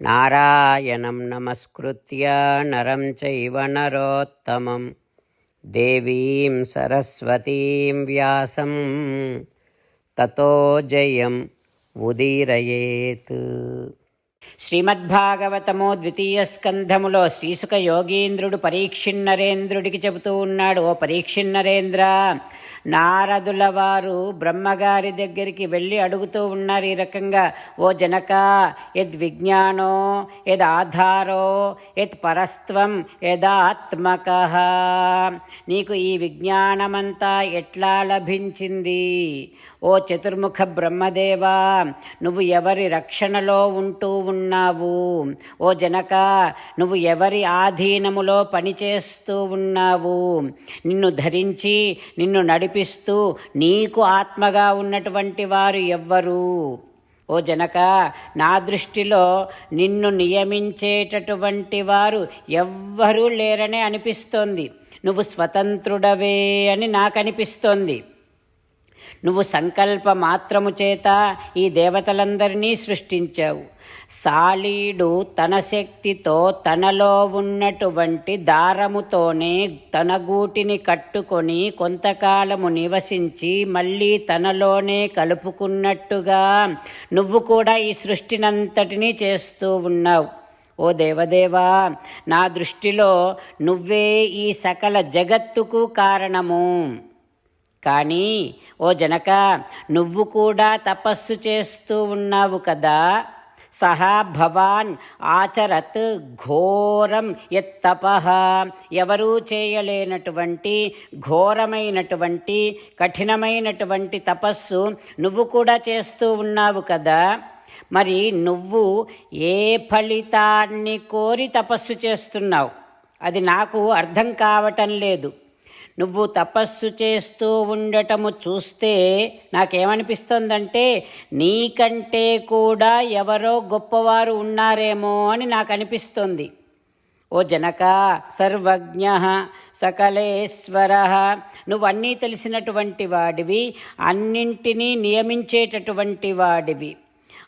నారాయణం నమస్కృత్య నరం చైవ నరోత్తమం దేవీం సరస్వతీం వ్యాసం తతో జయం ఉదీరయేత్ శ్రీమద్భాగవతము ద్వితీయ స్కంధములో శ్రీసుక యోగీంద్రుడు పరీక్షిన్నరేంద్రుడికి చెబుతూ ఉన్నాడు ఓ పరీక్షిన్నరేంద్ర నారదుల వారు బ్రహ్మగారి దగ్గరికి వెళ్ళి అడుగుతూ ఉన్నారు ఈ రకంగా. ఓ జనక యద్ విజ్ఞానో యద్ ఆధారో యత్ పరస్త్వం యదాత్మక నీకు ఈ విజ్ఞానమంతా ఎట్లా లభించింది? ఓ చతుర్ముఖ బ్రహ్మదేవా నువ్వు ఎవరి రక్షణలో ఉంటూ ఉన్నావు? ఓ జనక నువ్వు ఎవరి ఆధీనములో పనిచేస్తూ ఉన్నావు? నిన్ను ధరించి నిన్ను నడిపిస్తూ నీకు ఆత్మగా ఉన్నటువంటి వారు ఎవ్వరు. ఓ జనక నా దృష్టిలో నిన్ను నియమించేటటువంటి వారు ఎవ్వరూ లేరనే అనిపిస్తోంది. నువ్వు స్వతంత్రుడవే అని నాకు అనిపిస్తోంది నువ్వు సంకల్ప మాత్రము చేత ఈ దేవతలందరినీ సృష్టించావు. సాలీడు తన శక్తితో తనలో ఉన్నటువంటి దారముతోనే తన గూటిని కట్టుకొని కొంతకాలము నివసించి మళ్ళీ తనలోనే కలుపుకున్నట్టుగా నువ్వు కూడా ఈ సృష్టినంతటినీ చేస్తూ ఉన్నావు. ఓ దేవదేవా నా దృష్టిలో నువ్వే ఈ సకల జగత్తుకు కారణము. కానీ ఓ జనక నువ్వు కూడా తపస్సు చేస్తూ ఉన్నావు కదా. సహా భవాన్ ఆచరత్ ఘోరం ఎత్తప. ఎవరూ చేయలేనటువంటి ఘోరమైనటువంటి కఠినమైనటువంటి తపస్సు నువ్వు కూడా చేస్తూ ఉన్నావు కదా. మరి నువ్వు ఏ ఫలితాన్ని కోరి తపస్సు చేస్తున్నావు? అది నాకు అర్థం కావటం లేదు. నువ్వు తపస్సు చేస్తూ ఉండటము చూస్తే నాకేమనిపిస్తుందంటే నీకంటే కూడా ఎవరో గొప్పవారు ఉన్నారేమో అని నాకు అనిపిస్తుంది ఓ జనక సర్వజ్ఞ సకలేశ్వర నువ్వన్నీ తెలిసినటువంటి వాడివి అన్నింటినీ నియమించేటటువంటి వాడివి.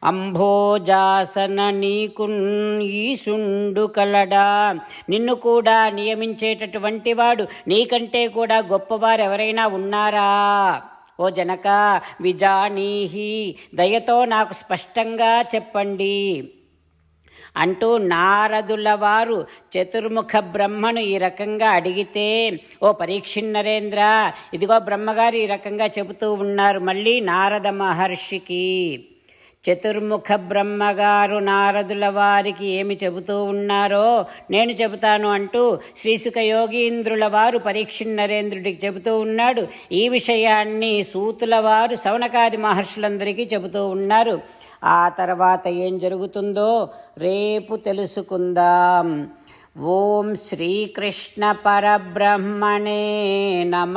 అంభోజాసన నీకున్ ఈశుండు కలడా. నిన్ను కూడా నియమించేటటువంటి వాడు నీకంటే కూడా గొప్పవారు ఎవరైనా ఉన్నారా? ఓ జనక విజానీహి దయతో నాకు స్పష్టంగా చెప్పండి. అంటూ నారదుల వారు చతుర్ముఖ బ్రహ్మను ఈ రకంగా అడిగితే ఓ పరీక్షిన్నరేంద్ర ఇదిగో బ్రహ్మగారు ఈ రకంగా చెబుతూ ఉన్నారు మళ్ళీ నారద మహర్షికి. చతుర్ముఖ బ్రహ్మగారు నారదుల వారికి ఏమి చెబుతూ ఉన్నారో నేను చెబుతాను అంటూ శ్రీసుఖ యోగీంద్రుల వారు పరీక్షిన్నరేంద్రుడికి చెబుతూ ఉన్నాడు. ఈ విషయాన్ని సూతుల వారు సౌనకాది మహర్షులందరికీ చెబుతూ ఉన్నారు. ఆ తర్వాత ఏం జరుగుతుందో రేపు తెలుసుకుందాం. ఓం శ్రీకృష్ణ పరబ్రహ్మణే నమ.